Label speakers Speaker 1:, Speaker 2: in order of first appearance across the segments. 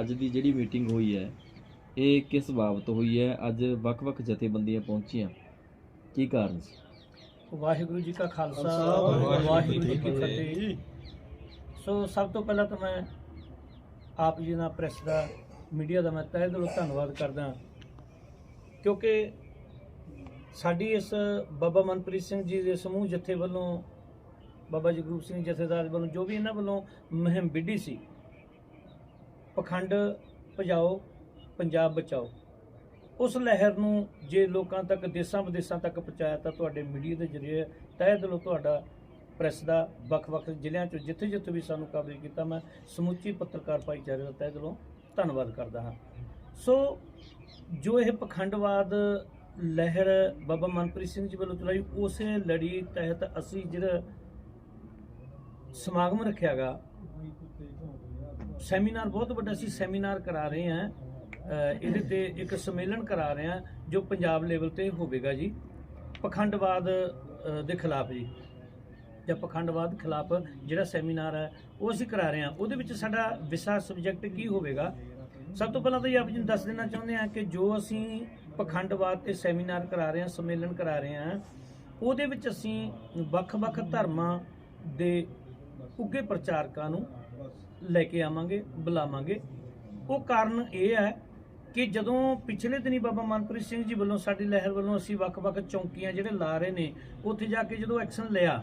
Speaker 1: ਅੱਜ ਦੀ ਜਿਹੜੀ ਮੀਟਿੰਗ ਹੋਈ ਹੈ ਇਹ ਕਿਸ ਬਾਬਤ ਹੋਈ ਹੈ? ਅੱਜ ਵੱਖ-ਵੱਖ ਜਥੇਬੰਦੀਆਂ ਪਹੁੰਚੀਆਂ। ਕੀ ਕਾਰਨ ਸੀ?
Speaker 2: ਵਾਹਿਗੁਰੂ ਜੀ ਕਾ ਖਾਲਸਾ ਵਾਹਿਗੁਰੂ ਜੀ ਕੀ
Speaker 3: ਵਾਹਿਗੁਰੂ ਜੀ ਕੀ
Speaker 2: ਫਤਿਹ। ਸੋ ਸਭ ਤੋਂ ਪਹਿਲਾਂ ਤਾਂ ਮੈਂ ਆਪ ਜੀ ਦਾ ਪ੍ਰੈਸ ਦਾ ਮੀਡੀਆ ਦਾ ਮੈਂ ਤਹਿ ਦਿਲੋਂ ਧੰਨਵਾਦ ਕਰਦਾ ਕਿਉਂਕਿ ਸਾਡੀ ਇਸ ਬਾਬਾ ਮਨਪ੍ਰੀਤ ਸਿੰਘ ਜੀ ਦੇ ਸਮੂਹ ਜਥੇ ਵੱਲੋਂ ਬਾਬਾ ਜਗਰੂਪ ਸਿੰਘ ਜਥੇਦਾਰ ਵੱਲੋਂ ਜੋ ਵੀ ਇਹਨਾਂ ਵੱਲੋਂ ਮੁਹਿੰਮ ਵਿੱਢੀ ਸੀ ਪਖੰਡ ਭਜਾਓ, ਪੰਜਾਬ ਬਚਾਓ। ਉਸ ਲਹਿਰ ਨੂੰ ਜੇ ਲੋਕਾਂ ਤੱਕ, ਦੇਸਾਂ ਵਿਦੇਸਾਂ ਤੱਕ ਪਹੁੰਚਾਇਆ ਤਾਂ ਤੁਹਾਡੇ ਮੀਡੀਆ ਦੇ ਜ਼ਰੀਏ ਤਹਿ ਦਿਲੋਂ ਤੁਹਾਡਾ ਪ੍ਰੈਸ ਦਾ ਵੱਖ-ਵੱਖ ਜ਼ਿਲ੍ਹਿਆਂ 'ਚ ਜਿੱਥੇ-ਜਿੱਥੇ ਵੀ ਸਾਨੂੰ ਕਵਰੇਜ ਕੀਤਾ, ਮੈਂ ਸਮੁੱਚੀ ਪੱਤਰਕਾਰ ਭਾਈਚਾਰੇ ਦਾ ਤਹਿ ਦਿਲੋਂ ਧੰਨਵਾਦ ਕਰਦਾ ਹਾਂ। ਸੋ, ਜੋ ਇਹ ਪਖੰਡਵਾਦ ਲਹਿਰ ਬਾਬਾ ਮਨਪ੍ਰੀਤ ਸਿੰਘ ਜੀ ਵੱਲੋਂ ਚਲਾਈ, ਉਸੇ ਲੜੀ ਤਹਿਤ ਅਸੀਂ ਜਿਹੜਾ ਸਮਾਗਮ ਰੱਖਿਆਗਾ ਸੈਮੀਨਾਰ, ਬਹੁਤ ਵੱਡਾ ਸੀ ਸੈਮੀਨਾਰ ਕਰਾ ਰਹੇ ਹਾਂ। ਇਹਦੇ ਤੇ ਇੱਕ ਸੰਮੇਲਨ ਕਰਾ ਰਹੇ ਹਾਂ, ਜੋ ਪੰਜਾਬ ਲੈਵਲ ਤੇ ਹੋਵੇਗਾ ਜੀ। ਪਖੰਡਵਾਦ ਦੇ ਖਿਲਾਫ ਜੀ। ਜਾਂ ਪਖੰਡਵਾਦ ਖਿਲਾਫ ਜਿਹੜਾ ਸੈਮੀਨਾਰ ਹੈ, ਉਹ ਅਸੀਂ ਕਰਾ ਰਹੇ ਹਾਂ। ਉਹਦੇ ਵਿੱਚ ਸਾਡਾ ਵਿਸ਼ਾ ਸਬਜੈਕਟ ਕੀ ਹੋਵੇਗਾ? ਸਭ ਤੋਂ ਪਹਿਲਾਂ ਤਾਂ ਇਹ ਆਪ ਜੀ ਨੂੰ ਦੱਸ ਦੇਣਾ ਚਾਹੁੰਦੇ ਹਾਂ ਕਿ ਜੋ ਅਸੀਂ ਪਖੰਡਵਾਦ ਤੇ ਸੈਮੀਨਾਰ ਕਰਾ ਰਹੇ ਹਾਂ, ਸੰਮੇਲਨ ਕਰਾ ਰਹੇ ਹਾਂ, ਉਹਦੇ ਵਿੱਚ ਅਸੀਂ ਵੱਖ-ਵੱਖ ਧਰਮਾਂ ਦੇ ਉੱਗੇ ਪ੍ਰਚਾਰਕਾਂ ਨੂੰ ਲੈ ਕੇ ਆਵਾਂਗੇ, ਬੁਲਾਵਾਂਗੇ। ਉਹ ਕਾਰਨ ਇਹ ਹੈ ਕਿ ਜਦੋਂ ਪਿਛਲੇ ਦਿਨੀ ਬਾਬਾ ਮਨਪ੍ਰੀਤ ਸਿੰਘ ਜੀ ਵੱਲੋਂ ਸਾਡੀ ਲਹਿਰ ਵੱਲੋਂ ਅਸੀਂ ਵੱਖ-ਵੱਖ ਚੌਂਕੀਆਂ ਜਿਹੜੇ ਲਾ ਰਹੇ ਨੇ, ਉੱਥੇ ਜਾ ਕੇ ਜਦੋਂ ਐਕਸ਼ਨ ਲਿਆ,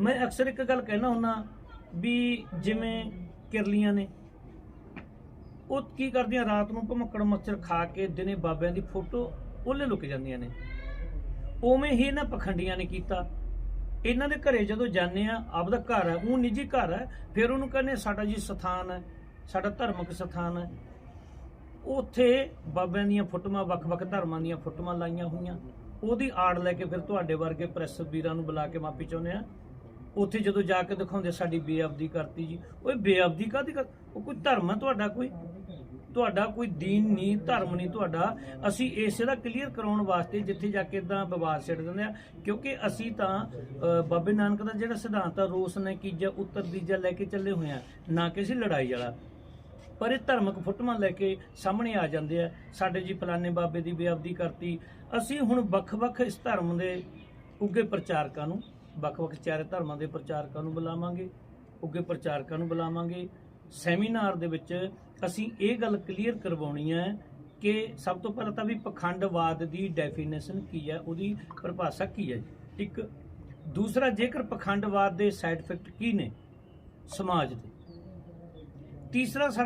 Speaker 2: ਮੈਂ ਅਕਸਰ ਇੱਕ ਗੱਲ ਕਹਿਣਾ ਹੁੰਨਾ ਵੀ ਜਿਵੇਂ ਕਿਰਲੀਆਂ ਨੇ, ਉਹ ਕੀ ਕਰਦੀਆਂ, ਰਾਤ ਨੂੰ ਭਮੱਕੜ ਮੱਛਰ ਖਾ ਕੇ ਦਿਨੇ ਬਾਬਿਆਂ ਦੀ ਫੋਟੋ ਉਹਲੇ ਲੁਕ ਜਾਂਦੀਆਂ ਨੇ। ਉਵੇਂ ਹੀ ਇਹਨਾਂ ਪਖੰਡੀਆਂ ਨੇ ਕੀਤਾ। ਇਹਨਾਂ ਦੇ ਘਰੇ ਜਦੋਂ ਜਾਂਦੇ ਆ, ਆਪਦਾ ਘਰ ਹੈ ਉਹ ਨਿੱਜੀ ਘਰ ਹੈ ਫਿਰ ਉਹਨੂੰ ਕਹਿੰਦੇ ਸਾਡਾ ਜੀ ਸਥਾਨ ਹੈ ਸਾਡਾ ਧਰਮਿਕ ਸਥਾਨ ਹੈ ਉੱਥੇ ਬਾਬਿਆਂ ਦੀਆਂ ਫੋਟੋਆਂ, ਵੱਖ-ਵੱਖ ਧਰਮਾਂ ਦੀਆਂ ਫੋਟੋਆਂ ਲਾਈਆਂ ਹੋਈਆਂ। ਉਹਦੀ ਆੜ ਲੈ ਕੇ ਫਿਰ ਤੁਹਾਡੇ ਵਰਗੇ ਪ੍ਰੈਸ ਵੀਰਾਂ ਨੂੰ ਬੁਲਾ ਕੇ ਮਾਫੀ ਚਾਹੁੰਦੇ ਆ। ਉੱਥੇ ਜਦੋਂ ਜਾ ਕੇ ਦਿਖਾਉਂਦੇ ਸਾਡੀ ਬੇਅਬਦੀ ਕਰਤੀ ਜੀ। ਓਏ, ਬੇਅਬਦੀ ਕਾਦੀ ਕਰ? ਉਹ ਕੋਈ ਧਰਮ ਹੈ ਤੁਹਾਡਾ ਕੋਈ? ਤੁਹਾਡਾ ਕੋਈ ਦੀਨ ਨਹੀਂ, ਧਰਮ ਨਹੀਂ ਤੁਹਾਡਾ, ਅਸੀਂ ਇਸੇ ਦਾ ਕਲੀਅਰ ਕਰਾਉਣ ਵਾਸਤੇ ਜਿੱਥੇ ਜਾ ਕੇ ਇਦਾਂ ਵਿਵਾਦ ਛੱਡ ਦਿੰਦੇ ਆ, ਕਿਉਂਕਿ ਅਸੀਂ ਤਾਂ ਬਾਬੇ ਨਾਨਕ ਦਾ ਜਿਹੜਾ ਸਿਧਾਂਤ ਆ, ਰੋਸ ਨੇ ਕੀਜਾ, ਉੱਤਰ ਦੀਜਾ ਲੈ ਕੇ ਚੱਲੇ ਹੋਏ ਆ, ਨਾ ਕਿ ਅਸੀਂ ਲੜਾਈ ਵਾਲਾ। ਪਰ ਇਹ ਧਰਮਕ ਫੁੱਟਵਾਂ ਲੈ ਕੇ ਸਾਹਮਣੇ ਆ ਜਾਂਦੇ ਆ, ਸਾਡੇ ਜੀ ਫਲਾਣੇ ਬਾਬੇ ਦੀ ਬੇਅਬਦੀ ਕਰਤੀ। ਅਸੀਂ ਹੁਣ ਵੱਖ-ਵੱਖ ਇਸ ਧਰਮ ਦੇ ਉੱਗੇ ਪ੍ਰਚਾਰਕਾਂ ਨੂੰ, ਵੱਖ-ਵੱਖ ਚਾਰੇ ਧਰਮਾਂ ਦੇ ਪ੍ਰਚਾਰਕਾਂ ਨੂੰ ਬੁਲਾਵਾਂਗੇ ਉੱਗੇ ਪ੍ਰਚਾਰਕਾਂ ਨੂੰ ਬੁਲਾਵਾਂਗੇ। ਸੈਮੀਨਾਰ ਦੇ ਵਿੱਚ ਅਸੀਂ ਇਹ ਗੱਲ ਕਲੀਅਰ ਕਰਵਾਉਣੀ ਹੈ ਕਿ ਸਭ ਤੋਂ ਪਹਿਲਾਂ ਤਾਂ ਵੀ ਪਖੰਡਵਾਦ ਦੀ ਡੈਫੀਨੇਸ਼ਨ ਕੀ ਹੈ, ਉਹਦੀ ਪਰਿਭਾਸ਼ਾ ਕੀ ਹੈ ਜੀ? ਇੱਕ, ਦੂਸਰਾ, ਜੇਕਰ ਪਖੰਡਵਾਦ ਦੇ ਸਾਈਡ ਇਫੈਕਟ ਕੀ ਨੇ ਸਮਾਜ ਦੇ। ਤੀਸਰਾ, ਸਾਡਾ